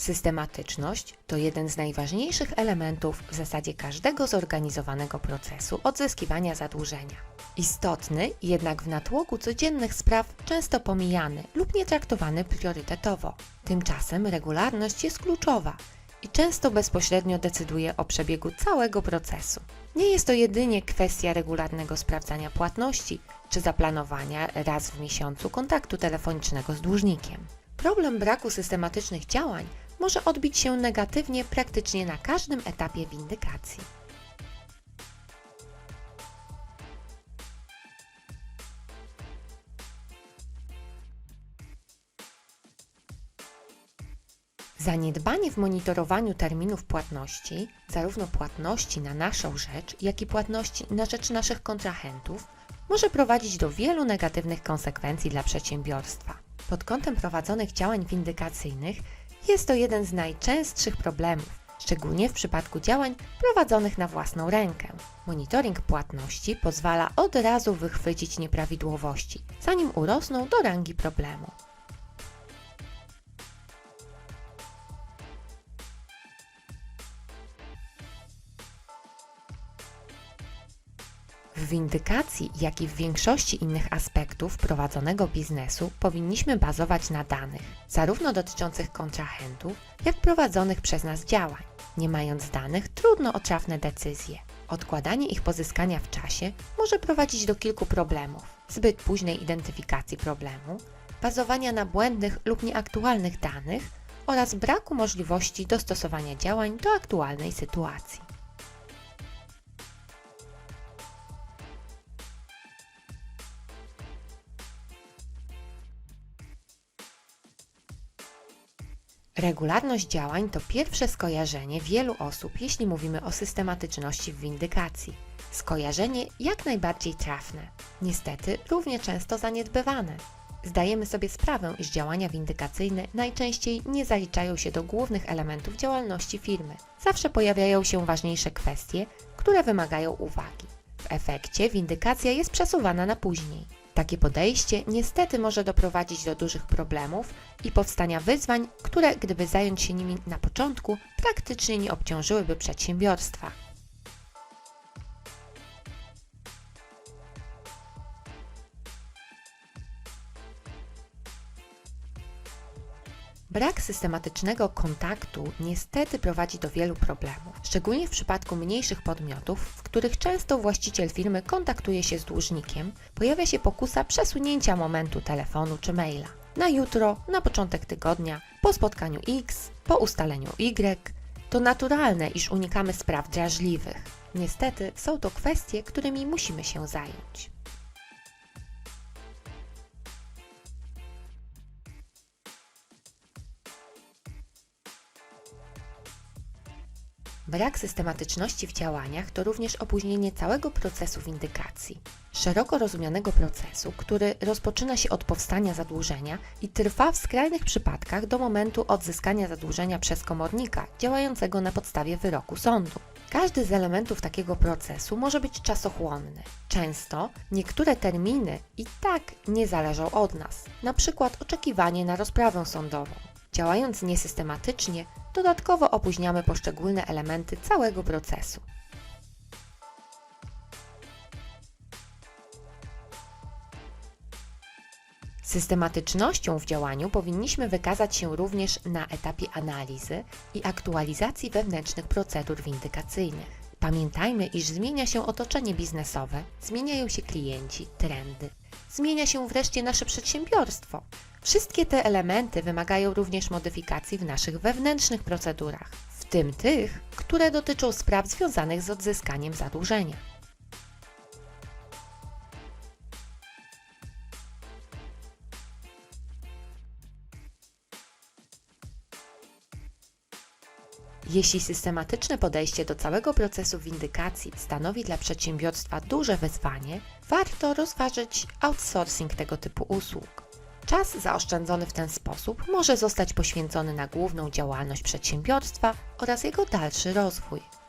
Systematyczność to jeden z najważniejszych elementów w zasadzie każdego zorganizowanego procesu odzyskiwania zadłużenia. Istotny, jednak w natłoku codziennych spraw często pomijany lub nie traktowany priorytetowo. Tymczasem regularność jest kluczowa i często bezpośrednio decyduje o przebiegu całego procesu. Nie jest to jedynie kwestia regularnego sprawdzania płatności czy zaplanowania raz w miesiącu kontaktu telefonicznego z dłużnikiem. Problem braku systematycznych działań może odbić się negatywnie praktycznie na każdym etapie windykacji. Zaniedbanie w monitorowaniu terminów płatności, zarówno płatności na naszą rzecz, jak i płatności na rzecz naszych kontrahentów, może prowadzić do wielu negatywnych konsekwencji dla przedsiębiorstwa. Pod kątem prowadzonych działań windykacyjnych jest to jeden z najczęstszych problemów, szczególnie w przypadku działań prowadzonych na własną rękę. Monitoring płatności pozwala od razu wychwycić nieprawidłowości, zanim urosną do rangi problemu. W windykacji, jak i w większości innych aspektów prowadzonego biznesu powinniśmy bazować na danych, zarówno dotyczących kontrahentów, jak prowadzonych przez nas działań. Nie mając danych, trudno o trafne decyzje. Odkładanie ich pozyskania w czasie może prowadzić do kilku problemów: zbyt późnej identyfikacji problemu, bazowania na błędnych lub nieaktualnych danych oraz braku możliwości dostosowania działań do aktualnej sytuacji. Regularność działań to pierwsze skojarzenie wielu osób, jeśli mówimy o systematyczności w windykacji. Skojarzenie jak najbardziej trafne, niestety równie często zaniedbywane. Zdajemy sobie sprawę, iż działania windykacyjne najczęściej nie zaliczają się do głównych elementów działalności firmy. Zawsze pojawiają się ważniejsze kwestie, które wymagają uwagi. W efekcie windykacja jest przesuwana na później. Takie podejście niestety może doprowadzić do dużych problemów i powstania wyzwań, które gdyby zająć się nimi na początku, praktycznie nie obciążyłyby przedsiębiorstwa. Brak systematycznego kontaktu niestety prowadzi do wielu problemów, szczególnie w przypadku mniejszych podmiotów, w których często właściciel firmy kontaktuje się z dłużnikiem, pojawia się pokusa przesunięcia momentu telefonu czy maila. Na jutro, na początek tygodnia, po spotkaniu X, po ustaleniu Y. To naturalne, iż unikamy spraw drażliwych. Niestety są to kwestie, którymi musimy się zająć. Brak systematyczności w działaniach to również opóźnienie całego procesu windykacji. Szeroko rozumianego procesu, który rozpoczyna się od powstania zadłużenia i trwa w skrajnych przypadkach do momentu odzyskania zadłużenia przez komornika działającego na podstawie wyroku sądu. Każdy z elementów takiego procesu może być czasochłonny. Często niektóre terminy i tak nie zależą od nas, na przykład oczekiwanie na rozprawę sądową. Działając niesystematycznie, dodatkowo opóźniamy poszczególne elementy całego procesu. Systematycznością w działaniu powinniśmy wykazać się również na etapie analizy i aktualizacji wewnętrznych procedur windykacyjnych. Pamiętajmy, iż zmienia się otoczenie biznesowe, zmieniają się klienci, trendy, zmienia się wreszcie nasze przedsiębiorstwo. Wszystkie te elementy wymagają również modyfikacji w naszych wewnętrznych procedurach, w tym tych, które dotyczą spraw związanych z odzyskaniem zadłużenia. Jeśli systematyczne podejście do całego procesu windykacji stanowi dla przedsiębiorstwa duże wyzwanie, warto rozważyć outsourcing tego typu usług. Czas zaoszczędzony w ten sposób może zostać poświęcony na główną działalność przedsiębiorstwa oraz jego dalszy rozwój.